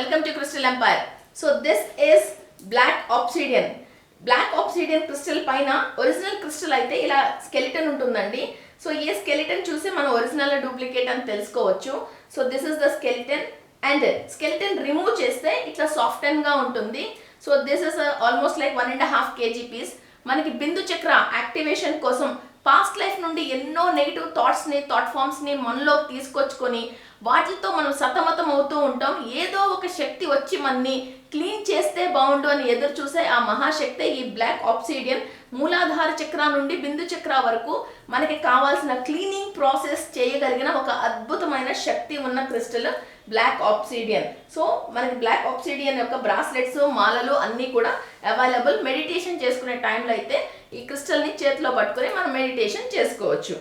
Welcome to crystal empire so this is black obsidian black obsidian crystal పైన original crystal అయితే ఇలా skeleton ఉంటుందండి. So ఈ skeleton చూసి మనం ఒరిజినల్ డూప్లికేట్ అని తెలుసుకోవచ్చు. So this is the skeleton and skeleton remove చేస్తే ఇట్లా సాఫ్ట్గా ఉంటుంది. So this is almost like one and half KG piece మనకి బిందు చక్ర యాక్టివేషన్ కోసం పాస్ట్ లైఫ్ నుండి ఎన్నో నెగిటివ్ థాట్స్ని థాట్ ఫామ్స్ని మనలోకి తీసుకొచ్చుకొని వాటితో మనం సతమతం అవుతూ ఉంటాం. ఏదో శక్తి వచ్చి మనని క్లీన్ చేస్తే బాగుండు అని ఎదురు చూసే ఆ మహాశక్తి ఈ బ్లాక్ ఆప్సిడియన్ మూలాధార చక్ర నుండి బిందు చక్ర వరకు మనకి కావాల్సిన క్లీనింగ్ ప్రాసెస్ చేయగలిగిన ఒక అద్భుతమైన శక్తి ఉన్న క్రిస్టల్ బ్లాక్ ఆప్సిడియన్ సో మనకి బ్లాక్ ఆప్సిడియన్ యొక్క బ్రాస్లెట్స్ మాలలు అన్నీ కూడా అవైలబుల్. మెడిటేషన్ చేసుకునే టైంలో అయితే ఈ క్రిస్టల్ని చేతిలో పట్టుకొని మనం మెడిటేషన్ చేసుకోవచ్చు.